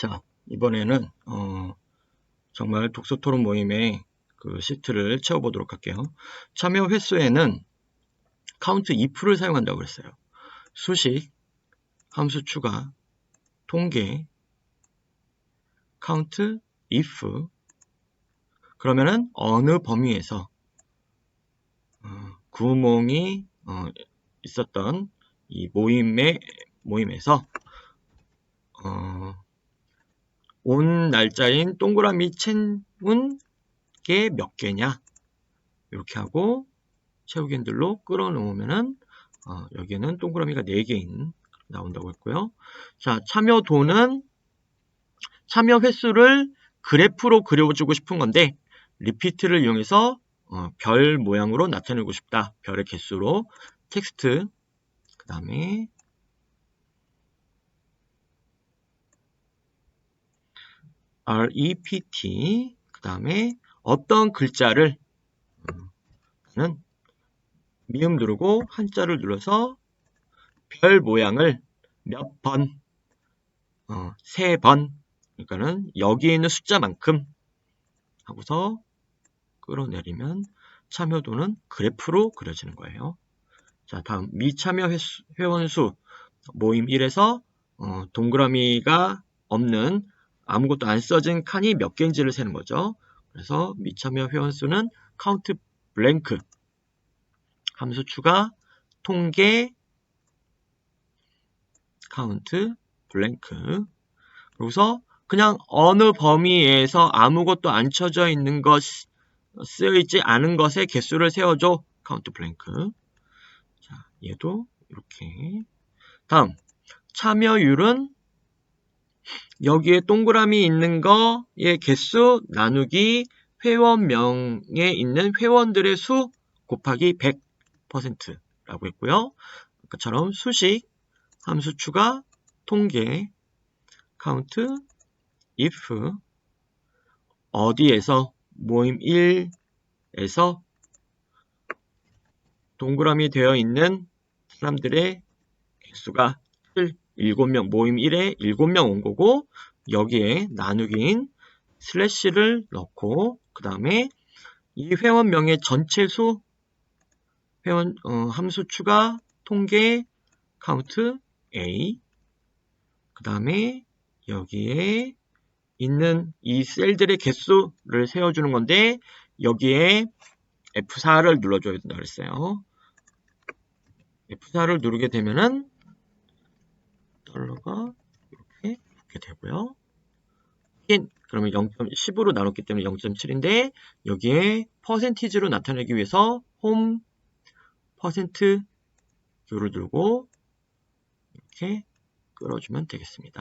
자, 이번에는 어, 정말 독서 토론 모임의 그 시트를 채워보도록 할게요. 참여 횟수에는 카운트 if를 사용한다고 그랬어요. 수식, 함수 추가, 통계, 카운트 if 그러면은 어느 범위에서 어, 구몽이 어, 있었던 이 모임의 모임에서 어, 온 날짜인 동그라미 채운 게 몇 개냐 이렇게 하고 채우기 핸들로 끌어놓으면은 어, 여기에는 동그라미가 4개인 나온다고 했고요. 자 참여도는 참여 횟수를 그래프로 그려주고 싶은 건데 리피트를 이용해서 어, 별 모양으로 나타내고 싶다. 별의 개수로 텍스트 그 다음에 rept 그 다음에 어떤 글자를 는 미음 누르고 한자를 눌러서 별 모양을 몇 번, 어, 세 번, 그러니까는 여기에 있는 숫자만큼 하고서 끌어내리면 참여도는 그래프로 그려지는 거예요. 자, 다음 미참여 회원수 모임 1에서 어, 동그라미가 없는 아무것도 안 써진 칸이 몇 개인지를 세는 거죠. 그래서 미참여 회원수는 카운트 블랭크 함수 추가 통계 카운트 블랭크 그러고서 그냥 어느 범위에서 아무것도 안 쳐져 있는 것 쓰여 있지 않은 것의 개수를 세워줘 카운트 블랭크 자 얘도 이렇게. 다음 참여율은 여기에 동그라미 있는 거의 개수 나누기 회원명에 있는 회원들의 수 곱하기 100%라고 했고요. 아까처럼 수식, 함수 추가, 통계, 카운트, if 어디에서 모임 1에서 동그라미 되어 있는 사람들의 개수가 7 명 모임 1에 7명 온 거고 여기에 나누기인 슬래시를 넣고 그 다음에 이 회원명의 전체 수 회원 어, 함수 추가 통계 카운트 A 그 다음에 여기에 있는 이 셀들의 개수를 세워주는 건데 여기에 F4를 눌러줘야 된다 그랬어요. F4를 누르게 되면은 달러가 이렇게 붙게 되고요. 그러면 0.10으로 나눴기 때문에 0.7인데 여기에 퍼센티지로 나타내기 위해서 홈 퍼센트 뷰를 들고 이렇게 끌어주면 되겠습니다.